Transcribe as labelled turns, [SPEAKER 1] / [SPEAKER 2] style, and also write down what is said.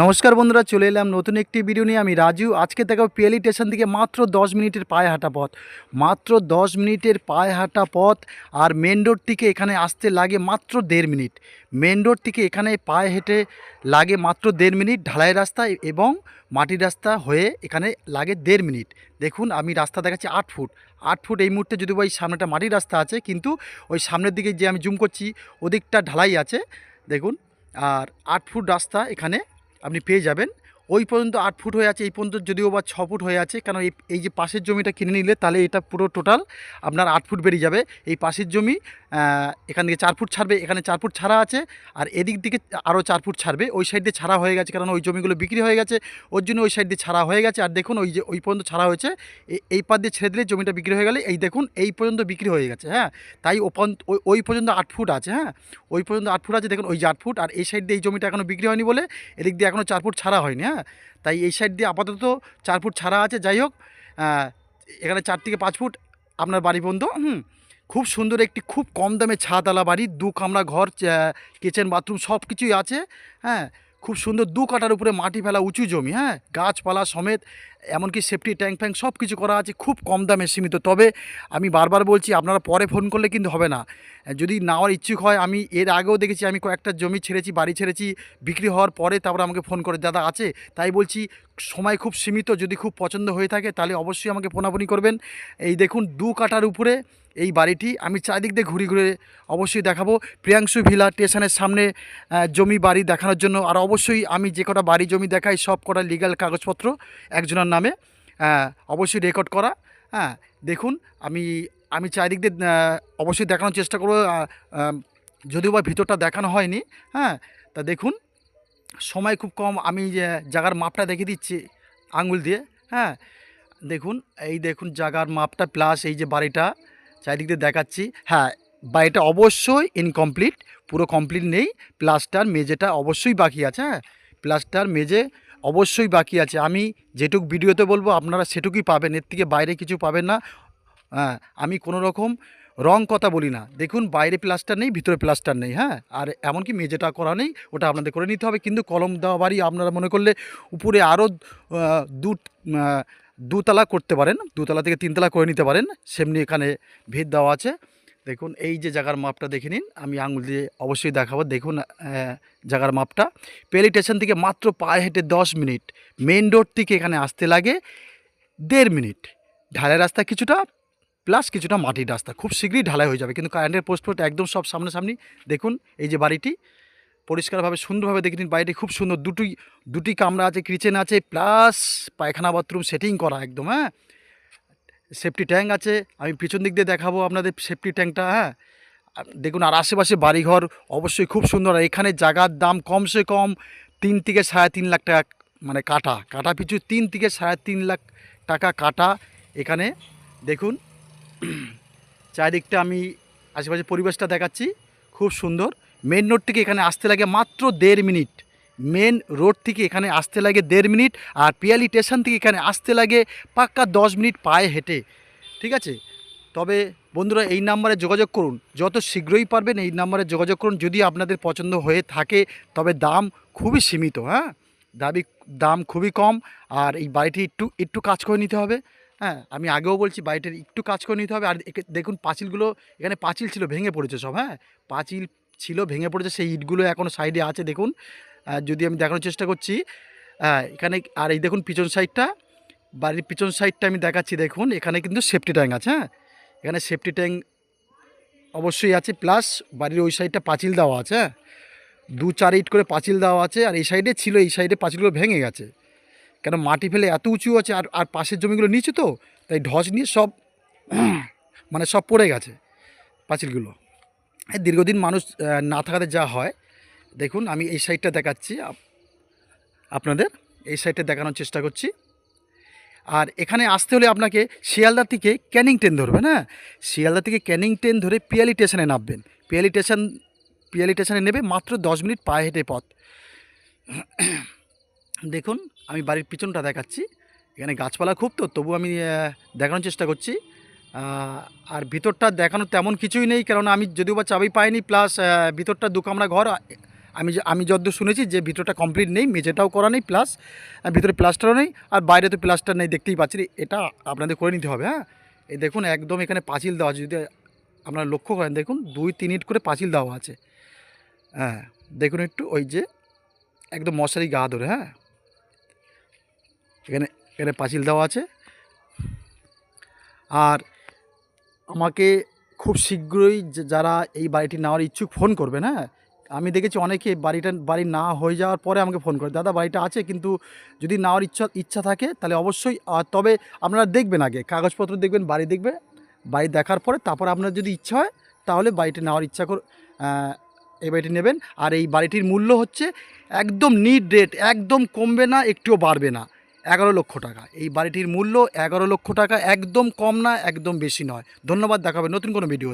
[SPEAKER 1] নমস্কার বন্ধুরা, চলে এলাম নতুন একটি ভিডিও নিয়ে। আমি রাজু, আজকে দেখাবো পিয়ালি স্টেশন থেকে মাত্র দশ মিনিটের পায়ে হাঁটা পথ। মাত্র দশ মিনিটের পায়ে হাঁটা পথ আর মেন রোড থেকে এখানে আসতে লাগে মাত্র দেড় মিনিট। মেন রোড থেকে এখানে পায়ে হেঁটে লাগে মাত্র দেড় মিনিট, ঢালাই রাস্তা এবং মাটির রাস্তা হয়ে এখানে লাগে দেড় মিনিট। দেখুন, আমি রাস্তা দেখাচ্ছি আট ফুট। আট ফুট এই মুহূর্তে যদি ওই সামনেটা মাটির রাস্তা আছে, কিন্তু ওই সামনের দিকে যে আমি জুম করছি, ওদিকটা ঢালাই আছে। দেখুন, আর আট ফুট রাস্তা এখানে আপনি পেয়ে যাবেন। ওই পর্যন্ত আট ফুট হয়ে আছে, এই পর্যন্ত যদিও বা ছ ফুট হয়ে আছে কারণ এই এই যে পাশের জমিটা কিনে নিলে তাহলে এটা পুরো টোটাল আপনার আট ফুট বেরিয়ে যাবে। এই পাশের জমি এখান থেকে চার ফুট ছাড়বে, এখানে চার ফুট ছাড়া আছে, আর এদিক দিকে আরও চার ফুট ছাড়বে। ওই সাইড দিয়ে ছাড়া হয়ে গেছে কারণ ওই জমিগুলো বিক্রি হয়ে গেছে, ওর জন্য ওই সাইড দিয়ে ছাড়া হয়ে গেছে। আর দেখুন, ওই যে ওই পর্যন্ত ছাড়া হয়েছে এই পাত দিয়ে ছেড়ে দিলে জমিটা বিক্রি হয়ে গেলে, এই দেখুন, এই পর্যন্ত বিক্রি হয়ে গেছে হ্যাঁ। তাই ওই পর্যন্ত আট ফুট আছে হ্যাঁ। ওই পর্যন্ত আট ফুট আছে, দেখুন, ওই যে আট ফুট, আর এই সাইড দিয়ে এই জমিটা এখনও বিক্রি হয়নি বলে, এদিক দিয়ে এখনও চার ফুট ছাড়া হয়নি হ্যাঁ। তাই এই সাইড দিয়ে আপাতত চার ফুট ছাড়া আছে। যাই হোক এখানে চার থেকে পাঁচ ফুট আপনার বাড়ি পর্যন্ত হুম? খুব সুন্দর একটি খুব কম দামে ছাদওয়ালা বাড়ি, দু কামরা ঘর কিচেন বাথরুম সব কিছুই আছে হ্যাঁ? খুব সুন্দর দু কাটার উপরে মাটি ফেলা উঁচু জমি হ্যাঁ? গাছপালা সমেত এমনকি সেফটি ট্যাঙ্ক ফ্যাঙ্ক সব কিছু করা আছে, খুব কম দামে সীমিত। তবে আমি বারবার বলছি, আপনারা পরে ফোন করলে কিন্তু হবে না। যদি নেওয়ার ইচ্ছুক হয়, আমি এর আগেও দেখেছি, আমি কয়েকটা জমি ছেড়েছি, বাড়ি ছেড়েছি, বিক্রি হওয়ার পরে তারপরে আমাকে ফোন করে, দাদা আছে? তাই বলছি, সময় খুব সীমিত, যদি খুব পছন্দ হয়ে থাকে, তাহলে অবশ্যই আমাকে ফোনাফোনি করবেন। এই দেখুন, দু কাটার উপরে এই বাড়িটি, আমি চারিদিক দিয়ে ঘুরে ঘুরে অবশ্যই দেখাবো। প্রিয়াংশু ভিলা স্টেশনের সামনে জমি বাড়ি দেখানোর জন্য, আর অবশ্যই আমি যে কটা বাড়ি জমি দেখাই, সব কটা লিগ্যাল কাগজপত্র একজনের নামে আহ, অবশ্যই রেকর্ড করা হ্যাঁ দেখুন আমি আমি চারিদিক দিয়ে অবশ্যই দেখানোর চেষ্টা করব যদিও বা ভিতরটা দেখানো হয়নি হ্যাঁ তা দেখুন সময় খুব কম আমি যে জায়গার মাপটা দেখে দিচ্ছি আঙুল দিয়ে হ্যাঁ দেখুন এই দেখুন জায়গার মাপটা প্লাস এই যে বাড়িটা চারিদিক দিয়ে দেখাচ্ছি হ্যাঁ বাড়িটা অবশ্যই ইনকমপ্লিট পুরো কমপ্লিট নেই প্লাস্টার মেঝেটা অবশ্যই বাকি আছে হ্যাঁ প্লাস্টার মেঝে অবশ্যই বাকি আছে। আমি যেটুক ভিডিওতে বলব, আপনারা সেটুকুই পাবেন। এর থেকে বাইরে কিছু পাবেন না। হ্যাঁ আমি কোনো রকম রং কথা বলি না। দেখুন, বাইরে প্লাস্টার নেই, ভিতরে প্লাস্টার নেই হ্যাঁ? আর এমনকি মেঝেটা করা নেই, ওটা আপনাদের করে নিতে হবে। কিন্তু কলম দেওয়া বাড়ি আপনারা মনে করলে উপরে আরও দু দুতলা করতে পারেন। দুতলা থেকে তিনতলা করে নিতে পারেন। সেমনি এখানে ভিত দেওয়া আছে। দেখুন, এই যে জায়গার মাপটা দেখে নিন, আমি আঙুল দিয়ে অবশ্যই দেখাবো। দেখুন জায়গার মাপটা। পেলি স্টেশন থেকে মাত্র পায়ে হেঁটে দশ মিনিট মেন রোড থেকে এখানে আসতে লাগে দেড় মিনিট। ঢালাই রাস্তা কিছুটা, প্লাস কিছুটা মাটির রাস্তা। খুব শীঘ্রই ঢালাই হয়ে যাবে, কিন্তু কারেন্টের পোস্ট ফোস্ট একদম সব সামনাসামনি। দেখুন, এই যে বাড়িটি, পরিষ্কারভাবে, সুন্দরভাবে দেখে নিন, বাড়িটি খুব সুন্দর। দুটি দুটি কামরা আছে কিচেন আছে, প্লাস পায়খানা বাথরুম সেটিং করা একদম হ্যাঁ? সেফটি ট্যাঙ্ক আছে, আমি পিছন দিক দিয়ে দেখাবো আপনাদের সেফটি ট্যাঙ্কটা হ্যাঁ? দেখুন, আর আশেপাশে বাড়িঘর অবশ্যই খুব সুন্দর, আর এখানে জায়গার দাম কমসে কম তিন থেকে সাড়ে তিন লাখ টাকা মানে কাটা কাটা পিছু তিন থেকে সাড়ে তিন লাখ টাকা কাটা এখানে, দেখুন। চারিদিকটা আমি আশেপাশে পরিবেশটা দেখাচ্ছি, খুব সুন্দর। মেন রোড থেকে এখানে আসতে লাগে মাত্র দেড় মিনিট। মেন রোড থেকে এখানে আসতে লাগে দেড় মিনিট আর পিয়ালি স্টেশন থেকে এখানে আসতে লাগে পাক্কা দশ মিনিট পায়ে হেঁটে, ঠিক আছে? তবে বন্ধুরা এই নাম্বারে যোগাযোগ করুন। যত শীঘ্রই পারবেন এই নাম্বারে যোগাযোগ করুন। যদি আপনাদের পছন্দ হয়ে থাকে, তবে দাম খুবই সীমিত হ্যাঁ? দাবি, দাম খুবই কম আর এই বাড়িটি একটু একটু কাজ করে নিতে হবে হ্যাঁ? আমি আগেও বলছি বাড়িটার একটু কাজ করে নিতে হবে। আর দেখুন পাঁচিলগুলো, এখানে পাঁচিল ছিল ভেঙে পড়েছে সব হ্যাঁ? পাঁচিল ছিল, ভেঙে পড়েছে, সেই ইটগুলো এখনও সাইডে আছে, দেখুন। যদি আমি দেখানোর চেষ্টা করছি হ্যাঁ এখানে আর এই দেখুন পিছন সাইডটা, বাড়ির পিছন সাইডটা আমি দেখাচ্ছি, দেখুন, এখানে কিন্তু সেফটি ট্যাঙ্ক আছে হ্যাঁ? এখানে সেফটি ট্যাঙ্ক অবশ্যই আছে প্লাস বাড়ির ওই সাইডটা পাঁচিল দেওয়া আছে হ্যাঁ? দু চার ইট করে পাঁচিল দেওয়া আছে, আর এই সাইডে ছিল, এই সাইডে পাঁচিলগুলো ভেঙে গেছে। কেন মাটি ফেলে এত উঁচু আছে, আর আর পাশের জমিগুলো নিচু তো, তাই ঢস নিয়ে সব মানে সব পড়ে গেছে পাঁচিলগুলো। দীর্ঘদিন মানুষ না থাকাতে যা হয় দেখুন, আমি এই সাইডটা দেখাচ্ছি। আপ- আপনাদের এই সাইডটা দেখানোর চেষ্টা করছি। আর এখানে আসতে হলে আপনাকে শিয়ালদা থেকে ক্যানিং ট্রেন ধরবেন হ্যাঁ? শিয়ালদা থেকে ক্যানিং ট্রেন ধরে পিয়ালি স্টেশনে নামবেন। পিয়ালি স্টেশন, পিয়ালি স্টেশনে নেবে মাত্র দশ মিনিট পায়ে হেঁটে পথ। দেখুন, আমি বাড়ির পিছনটা দেখাচ্ছি। এখানে গাছপালা খুব তো, তবু আমি দেখানোর চেষ্টা করছি। আর ভিতরটা দেখানোর তেমন কিছুই নেই কারণ আমি যদিও বা চাবি পাইনি প্লাস ভিতরটা দু কামরা ঘর আমি আমি যতদূর শুনেছি যে ভিতরটা কমপ্লিট নেই, মেঝেটাও করা নেই প্লাস ভিতরে প্লাস্টারও নেই, আর বাইরে তো প্লাস্টার নেই, দেখতেই পাচ্ছি। এটা আপনাদের করে নিতে হবে হ্যাঁ? এই দেখুন, একদম এখানে পাঁচিল দেওয়া আছে, যদি আপনারা লক্ষ্য করেন, দেখুন, দুই তিন ইট করে পাঁচিল দেওয়া আছে। হ্যাঁ দেখুন একটু, ওই যে একদম মশারি গা ধরে হ্যাঁ? এখানে এখানে পাঁচিল দেওয়া আছে। আর আমাকে খুব শীঘ্রই যারা এই বাড়িটি নেওয়ার ইচ্ছুক ফোন করবেন হ্যাঁ? আমি দেখেছি অনেকে বাড়িটা, বাড়ি না হয়ে যাওয়ার পরে আমাকে ফোন করে, দাদা, বাড়িটা আছে, কিন্তু যদি নেওয়ার ইচ্ছা ইচ্ছা থাকে, তাহলে অবশ্যই তবে আপনারা দেখবেন আগে, কাগজপত্র দেখবেন, বাড়ি দেখবে বাড়ি দেখার পরে তারপর আপনার যদি ইচ্ছা হয়, তাহলে বাড়িটি নেওয়ার ইচ্ছা কর এই বাড়িটি নেবেন, আর এই বাড়িটির মূল্য হচ্ছে একদম নিট রেট একদম কমবে না, একটুও বাড়বে না, এগারো লক্ষ টাকা, এই বাড়িটির মূল্য এগারো লক্ষ টাকা, একদম কম না, একদম বেশি নয়, ধন্যবাদ, দেখাবে নতুন কোনো ভিডিওতে